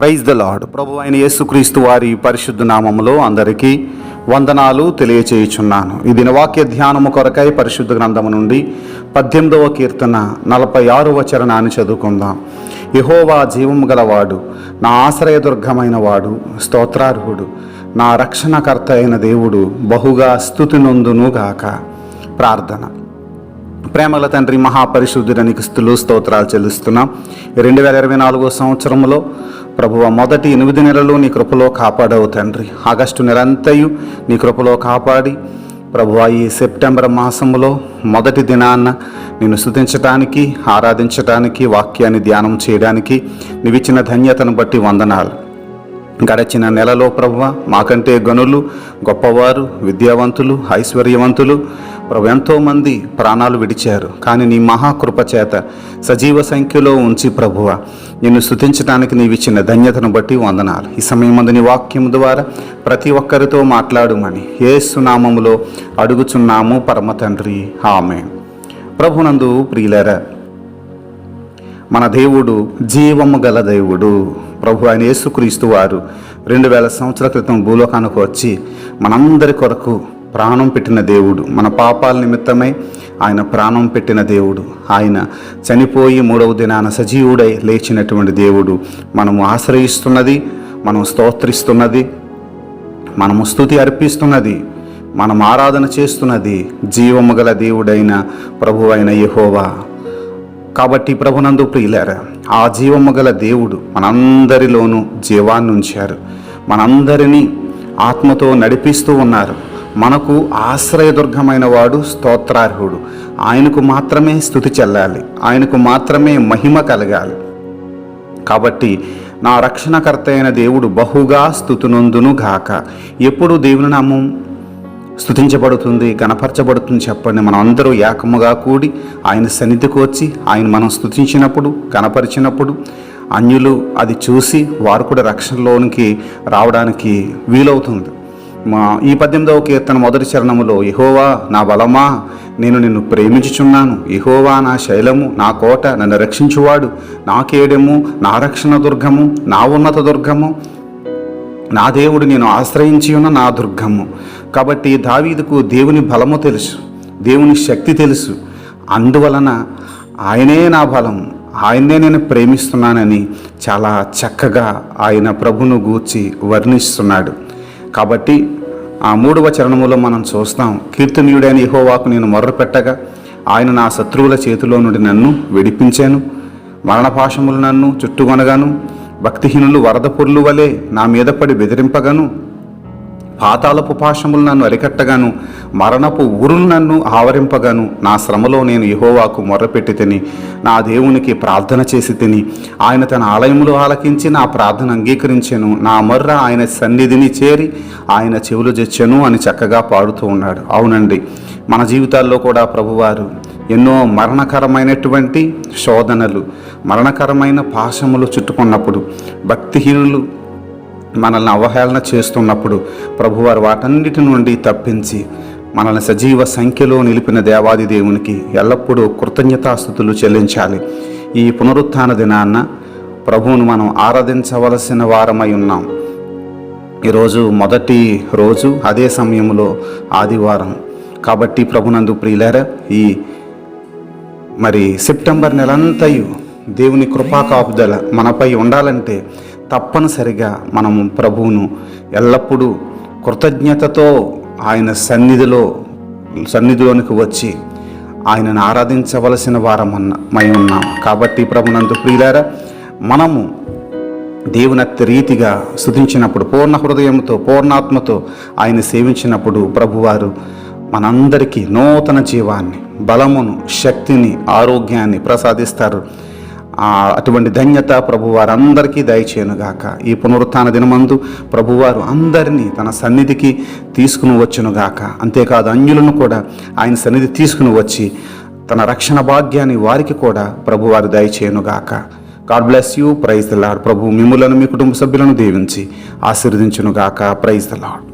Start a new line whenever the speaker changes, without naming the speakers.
Praise the lord ప్రభు అయిన యేసుక్రీస్తు వారి పరిశుద్ధ నామములో అందరికీ వందనాలు తెలియచేయుచున్నాను. ఈ దినవాక్య ధ్యానము కొరకై పరిశుద్ధ గ్రంథము నుండి పద్దెనిమిదవ కీర్తన నలభై ఆరవ చరణాన్ని చదువుకుందాం. యహోవా జీవము గలవాడు నా ఆశ్రయదుర్గమైన వాడు స్తోత్రార్హుడు నా రక్షణకర్త అయిన దేవుడు బహుగా స్థుతి నొందునుగాక ప్రార్థన. ప్రేమల తండ్రి మహాపరిశుద్ధుడనికి స్థులు స్తోత్రాలు చెల్లిస్తున్నాం. రెండు వేల ఇరవై నాలుగో సంవత్సరంలో ప్రభువ మొదటి ఎనిమిది నెలలు నీ కృపలో కాపాడవు తండ్రి. ఆగస్టు నెలంతయు నీ కృపలో కాపాడి ప్రభువ ఈ సెప్టెంబర్ మాసములో మొదటి దినాన్న నిన్ను స్థుతించటానికి ఆరాధించటానికి వాక్యాన్ని ధ్యానం చేయడానికి నీవిచ్చిన ధన్యతను బట్టి వందనాలు. గడచిన నెలలో ప్రభువ మాకంటే గనులు గొప్పవారు విద్యావంతులు ఐశ్వర్యవంతులు ప్రభు ఎంతోమంది ప్రాణాలు విడిచారు. కానీ నీ మహాకృప చేత సజీవ సంఖ్యలో ఉంచి ప్రభువ నిన్ను స్థుతించడానికి నీవిచ్చిన ధన్యతను బట్టి వందనాలు. ఈ సమయం మందు నీ వాక్యం ద్వారా ప్రతి ఒక్కరితో మాట్లాడుమని ఏసునామములో అడుగుచున్నాము పరమ తండ్రి ఆమె ప్రభునందు ప్రియులరా మన దేవుడు జీవము గల దేవుడు. ప్రభు ఆయన యేసుక్రీస్తు వారు రెండు వేల సంవత్సరాల క్రితం భూలోకానికి వచ్చి మనందరి కొరకు ప్రాణం పెట్టిన దేవుడు మన పాపాల నిమిత్తమై ఆయన ప్రాణం పెట్టిన దేవుడు. ఆయన చనిపోయి మూడవ దినాన సజీవుడై లేచినటువంటి దేవుడు మనము ఆశ్రయిస్తున్నది మనం స్తోత్రిస్తున్నది మనము స్తుతి అర్పిస్తున్నది మనం ఆరాధన చేస్తున్నది. జీవము గల దేవుడైన ప్రభు అయిన యహోవా. కాబట్టి ప్రభునందు ప్రియులారా ఆ జీవము గల దేవుడు మనందరిలోనూ జీవాన్ని ఉంచారు మనందరినీ ఆత్మతో నడిపిస్తూ ఉన్నారు. మనకు ఆశ్రయదుర్గమైన వాడు స్తోత్రార్హుడు. ఆయనకు మాత్రమే స్థుతి చెల్లాలి. ఆయనకు మాత్రమే మహిమ కలగాలి. కాబట్టి నా రక్షణకర్త అయిన దేవుడు బహుగా స్థుతునందును గాక ఎప్పుడు దేవుని నామం స్థుతించబడుతుంది గణపరచబడుతుంది చెప్పండి. మనం అందరూ ఏకముగా కూడి ఆయన సన్నిధికి వచ్చి ఆయన మనం స్థుతించినప్పుడు గణపరిచినప్పుడు అన్యులు అది చూసి వారు కూడా రక్షణలోనికి రావడానికి వీలవుతుంది. మా ఈ పద్దెనిమిదవ కీర్తన మొదటి చరణములో యహోవా నా బలమా నేను నిన్ను ప్రేమించుచున్నాను. యహోవా నా శైలము నా కోట నన్ను రక్షించువాడు. నా కేడెము నా రక్షణ దుర్గము నా ఉన్నత దుర్గము నా దేవుడు నేను ఆశ్రయించి ఉన్న నా దుర్గము. కాబట్టి దావీదుకు దేవుని బలము తెలుసు దేవుని శక్తి తెలుసు. అందువలన ఆయనే నా బలం ఆయన్నే నేను ప్రేమిస్తున్నానని చాలా చక్కగా ఆయన ప్రభును గూర్చి వర్ణిస్తున్నాడు. కాబట్టి ఆ మూడవ చరణములో మనం చూస్తాం కీర్తనీయుడైన యహోవాకు నేను మొర్ర పెట్టగా ఆయన నా శత్రువుల చేతిలో నుండి నన్ను విడిపించాను. మరణపాశములు నన్ను చుట్టుకొనగాను భక్తిహీనులు వరద పొర్లు వలె నా మీద పడి బెదిరింపగాను. పాతాలపు పాశములు నన్ను అరికట్టగాను. మరణపు ఊరులు నన్ను ఆవరింపగాను. నా శ్రమలో నేను యహోవాకు మొర్రపెట్టి తిని నా దేవునికి ప్రార్థన చేసి తిని ఆయన తన ఆలయములు ఆలకించి నా ప్రార్థన అంగీకరించాను. నా మొర్ర ఆయన సన్నిధిని చేరి ఆయన చెవులు జెచ్చెను అని చక్కగా పాడుతూ ఉన్నాడు. అవునండి మన జీవితాల్లో కూడా ప్రభువారు ఎన్నో మరణకరమైనటువంటి శోధనలు మరణకరమైన పాశములు చుట్టుకున్నప్పుడు భక్తిహీనులు మనల్ని అవహేళన చేస్తున్నప్పుడు ప్రభువారు వాటన్నిటి నుండి తప్పించి మనల్ని సజీవ సంఖ్యలో నిలిపిన దేవాది దేవునికి ఎల్లప్పుడూ కృతజ్ఞతాస్థుతులు చెల్లించాలి. ఈ పునరుత్థాన దినాన్న ప్రభువును మనం ఆరాధించవలసిన వారమై ఉన్నాం. ఈరోజు మొదటి రోజు అదే సమయంలో ఆదివారం. కాబట్టి ప్రభునందు ప్రియులారా ఈ మరి సెప్టెంబర్ నెలంతయు దేవుని కృపాకాపుదల మనపై ఉండాలంటే తప్పనిసరిగా మనము ప్రభువును ఎల్లప్పుడూ కృతజ్ఞతతో ఆయన సన్నిధిలో సన్నిధిలోనికి వచ్చి ఆయనను ఆరాధించవలసిన వారమన్న మై ఉన్నాం. కాబట్టి ప్రభునందు ప్రియులారా మనము దేవునత్తి రీతిగా స్థుతించినప్పుడు పూర్ణ హృదయంతో పూర్ణాత్మతో ఆయన సేవించినప్పుడు ప్రభువారు మనందరికీ నూతన జీవాన్ని బలమును శక్తిని ఆరోగ్యాన్ని ప్రసాదిస్తారు. అటువంటి ధన్యత ప్రభువారు అందరికీ దయచేయనుగాక. ఈ పునరుత్థాన దినమందు ప్రభువారు అందరినీ తన సన్నిధికి తీసుకుని వచ్చునుగాక. అంతేకాదు అన్యులను కూడా ఆయన సన్నిధి తీసుకుని వచ్చి తన రక్షణ భాగ్యాన్ని వారికి కూడా ప్రభువారు దయచేయనుగాక. God bless you. Praise the Lord ప్రభు మిమ్ములను మీ కుటుంబ సభ్యులను దీవించి ఆశీర్వదించునుగాక. Praise the lord